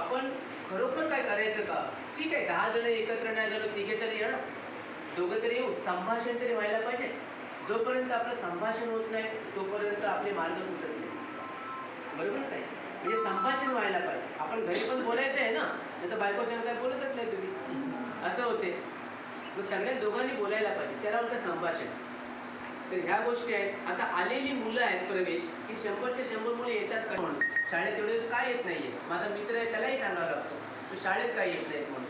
आपण खरोखर काय करायचं का? ठीक आहे दहा जण एकत्र नाही झालो तिघे तरी येणार दोघं तरी येऊ संभाषण तरी व्हायला पाहिजे. जोपर्यंत आपलं संभाषण होत नाही तोपर्यंत आपले मार्ग सुटत नाही. बरोबर ना म्हणजे संभाषण व्हायला पाहिजे. आपण घरी पण बोलायचं आहे ना नाही तर बायको त्यांना काय बोलतच नाही तुम्ही. असं होते. मग सगळ्या दोघांनी बोलायला पाहिजे. त्याला होतं संभाषण. तर ह्या गोष्टी आहेत. आता आलेली मुलं आहेत प्रवेश की शंभरच्या शंभर मुलं येतात का म्हणून? शाळेत एवढे काय येत नाहीये. माझा मित्र आहे त्यालाही सांगावं लागतो. तू शाळेत काय येत नाहीत म्हणून.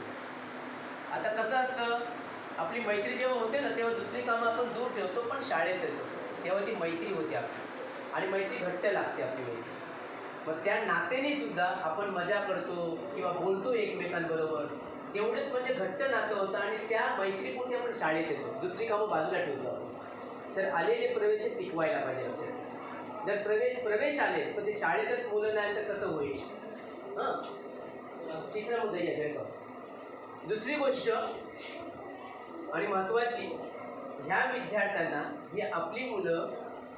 आता कसं असतं आपली मैत्री जेव्हा होते ना तेव्हा दुसरी कामं आपण दूर ठेवतो पण शाळेत येतो तेव्हा ती मैत्री होते आपली. आणि मैत्री घट्ट लागते आपली मैत्री. मग त्या नात्याने सुद्धा आपण मजा करतो किंवा बोलतो एकमेकांबरोबर. तेवढेच म्हणजे घट्ट नातं होतं आणि त्या मैत्रीपुढे आपण शाळेत येतो. दुसरी कामं बाजूला ठेवतो आपण. तर आलेले प्रवेश टिकवायला पाहिजे लक्षात जर प्रवेश प्रवेश आले पण ते शाळेतच मुलं नाही तर कसं होईल? हां? तिसरा मुद्दा घ्या का दुसरी गोष्ट आणि महत्त्वाची ह्या विद्यार्थ्यांना ही आपली मुलं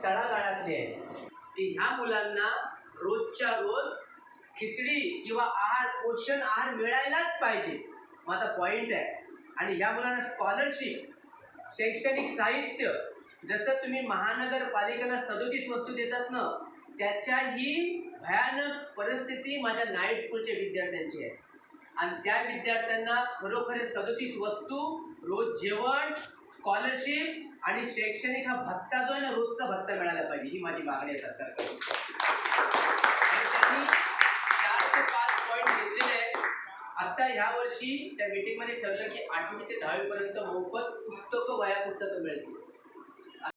तळागाळातली आहेत. ती ह्या मुलांना रोजच्या रोज खिचडी किंवा आहार पोषण आहार मिळायलाच पाहिजे. माझा पॉईंट आहे. आणि ह्या मुलांना स्कॉलरशिप शैक्षणिक साहित्य जसं तुम्ही महानगरपालिकेला सदोतीस वस्तू देतात ना त्याच्याही भयानक परिस्थिती माझ्या नाईट स्कूलच्या विद्यार्थ्यांची आहे. आणि त्या विद्यार्थ्यांना खरोखर सदोतीस वस्तू रोज जेवण स्कॉलरशिप आणि शैक्षणिक हा भत्ता जो आहे ना रोजचा भत्ता मिळाला पाहिजे ही माझी मागणी आहे सरकारकडून. त्यांनी चार ते पाच पॉईंट घेतलेले आहेत. आता ह्या वर्षी त्या मीटिंगमध्ये ठरलं की आठवी ते दहावीपर्यंत मोफत पुस्तकं वया पुस्तकं मिळतील.